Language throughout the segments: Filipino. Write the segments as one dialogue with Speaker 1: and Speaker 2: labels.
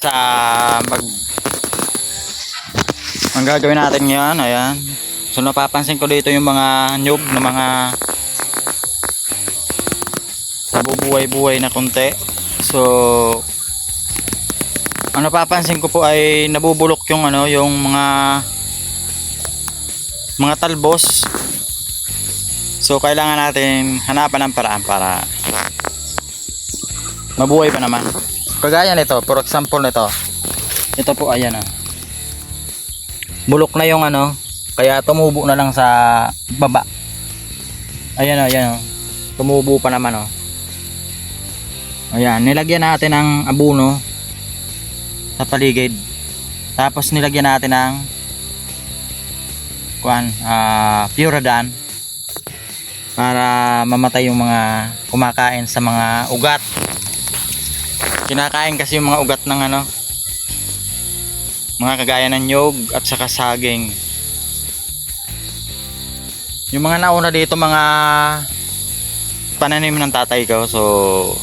Speaker 1: sa mag ang gagawin natin ngayon ayan. So napapansin ko dito yung mga nyug na mga nabubuhay-buhay na konti. So ang napapansin ko po ay nabubulok yung ano yung mga mga talbos. So kailangan natin hanapan ng paraan para mabuhay pa naman kagaya nito for example nito. Ito po ayan ah. Bulok na yung ano kaya tumubo na lang sa baba. Ayan oh, ayan oh. tumubo pa naman oh. Ayan nilagyan natin ng abuno sa paligid. Tapos nilagyan natin ng kuan ah Puradan para mamatay yung mga kumakain sa mga ugat kinakain kasi yung mga ugat ng ano mga kagaya ng nyog at saka saging. Yung mga nauna dito mga pananim ng tatay ko so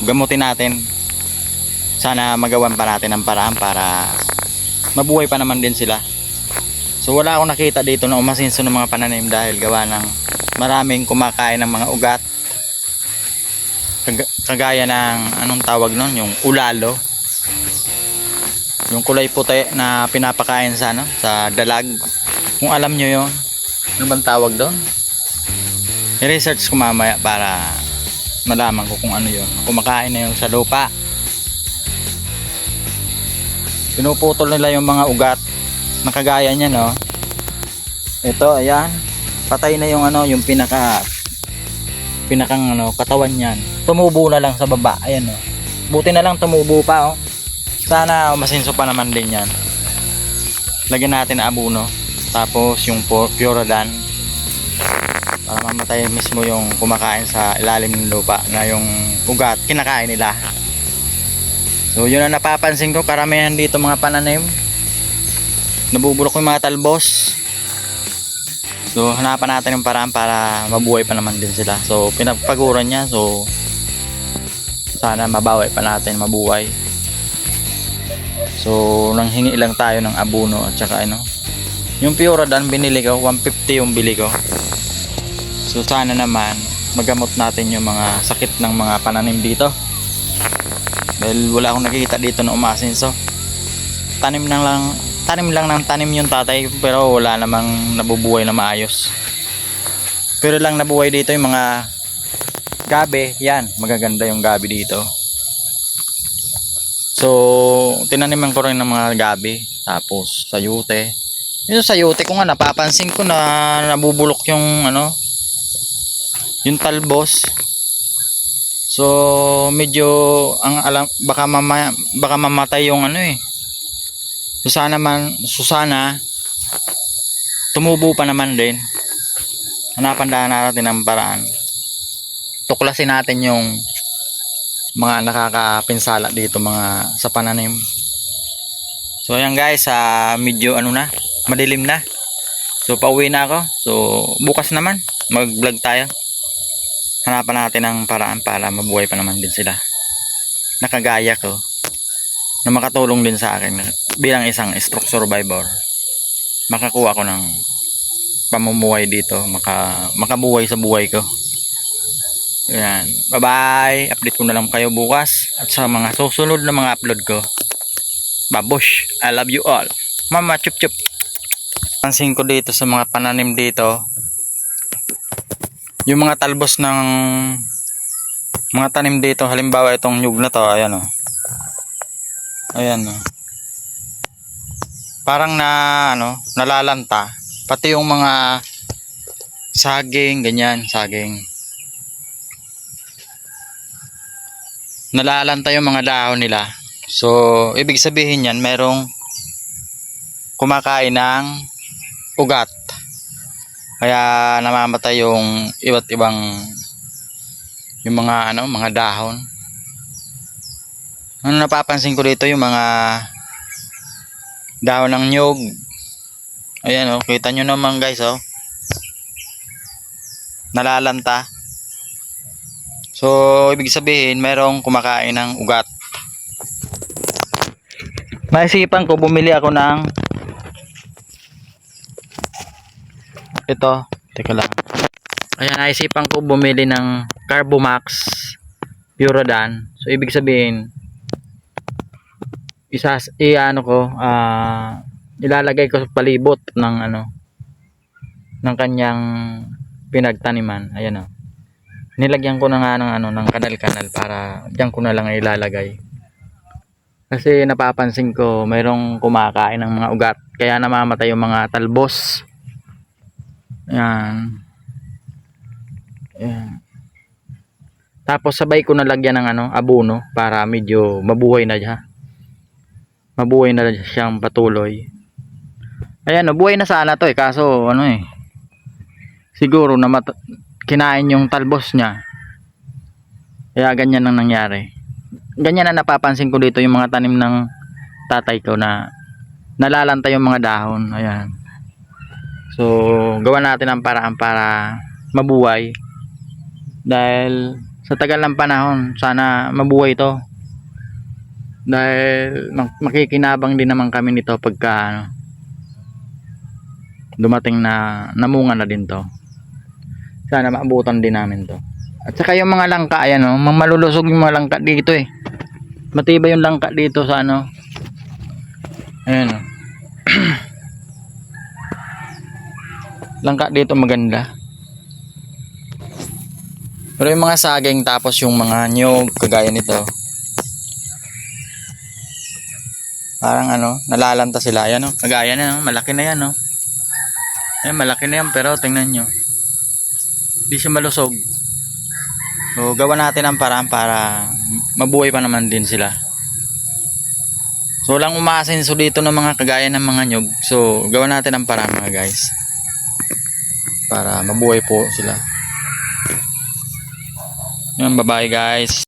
Speaker 1: gamutin natin. Sana magawan pa natin ng paraan para mabuhay pa naman din sila. So wala akong nakita dito na umasinso ng mga pananim dahil gawa ng maraming kumakain ng mga ugat kagaya ng anong tawag nun? Yung ulalo. Yung kulay puti na pinapakain sa ano sa dalag. Kung alam nyo yun ano bang tawag doon? I-research ko mamaya para malaman ko kung ano yun. Kumakain na yun sa lupa. Pinuputol nila yung mga ugat na kagaya niya no? Ito ayan. Patay na yung ano yung pinaka pinakang ano katawan niyan. Tumubo na lang sa baba. Ayan oh. Buti na lang tumubo pa oh. Sana masinso pa naman din yan. Lagyan natin ng abuno tapos yung pu- Puradan para mamatay mismo yung kumakain sa ilalim ng lupa na yung ugat kinakain nila. So yun ang napapansin ko. Karamihan dito mga pananim. Nabubulok yung mga talbos so hanapan natin yung paraan para mabuhay pa naman din sila. So pinagpaguran niya. So sana mabawi pa natin mabuhay. So nang hingi lang tayo ng abuno at saka ano. Yung Puradan binili ko. 150 yung bili ko. So sana naman magamot natin yung mga sakit ng mga pananim dito. Dahil wala akong nakikita dito na umasinso. Tanim lang lang tanim lang ng tanim yung tatay pero wala namang nabubuhay na maayos. Pero lang nabuhay dito yung mga gabi yan magaganda yung gabi dito. So tinaniman ko rin ng mga gabi tapos sayute yung sayute ko nga napapansin ko na nabubulok yung ano yung talbos. So medyo ang alam baka mama, baka mamatay yung ano eh so sana man so sana tumubo pa naman din. Hanapan lang natin ng paraan. Tuklasin natin yung mga nakakapinsala dito mga sa pananim. So ayan guys sa medyo ano na madilim na. So pauwi na ako. So bukas naman mag vlog tayo. Hanapan natin ng paraan para mabuhay pa naman din sila. Nakagaya ko na makatulong din sa akin bilang isang stroke survivor makakuha ko ng pamumuhay dito maka, makabuhay sa buhay ko Ayan. Bye-bye. Update ko na lang kayo bukas. At sa mga susunod na mga upload ko. Babush. I love you all. Mama, chup chup. Pansin ko dito sa mga pananim dito. Yung mga talbos ng mga tanim dito. Halimbawa itong nyug na to. Ayan o. Ayan o. Parang na ano, nalalanta. Pati yung mga saging, ganyan, saging. nalalanta yung mga dahon nila. So, ibig sabihin yan, merong kumakain ng ugat. Kaya namamatay yung iba't ibang yung mga ano, mga dahon. Ano napapansin ko dito yung mga dahon ng nyog. Ayan oh, kita nyo naman guys oh. Nalalanta. So, ibig sabihin, merong kumakain ng ugat. Naisipan ko, bumili ako ng ito. Teka lang. Ayan, naisipan ko bumili ng Carbomax Puradan. So, ibig sabihin, isa, i ano ko, ah, ilalagay ko sa palibot ng ano, ng kanyang pinagtaniman. Ayan o. Nilagyan ko na nga ng ano, ng kanal-kanal para diyan ko na lang ilalagay. Kasi napapansin ko, mayroong kumakain ng mga ugat. Kaya namamatay yung mga talbos. Ayan. Ayan. Tapos sabay ko nalagyan ng ano, abono para medyo mabuhay na siya. Mabuhay na siyang patuloy. Ayan, buhay na sana to eh. Kaso ano eh. Siguro na kinain yung talbos niya. Kaya ganyan ang nangyari ganyan na napapansin ko dito yung mga tanim ng tatay ko na nalalantay yung mga dahon ayan so gawa natin ang paraan para mabuhay dahil sa tagal ng panahon sana mabuhay ito dahil mak- makikinabang din naman kami nito pagka ano, dumating na namunga na din to. Sana maabutan din namin to. At saka yung mga langka ayan o malulusog yung mga langka dito eh. Matibay yung langka dito sa ano ayan o langka dito maganda. Pero yung mga saging tapos yung mga nyog kagaya nito parang ano nalalanta sila yan o kagaya na no? malaki na yan o ayan malaki na yan pero tingnan nyo hindi siya malusog So, gawa natin ang paraan para mabuhay pa naman din sila. So, walang umaasenso dito ng mga kagaya ng mga nyog. So, gawa natin ang paraan mga guys. Para mabuhay po sila. Yan, bye-bye guys.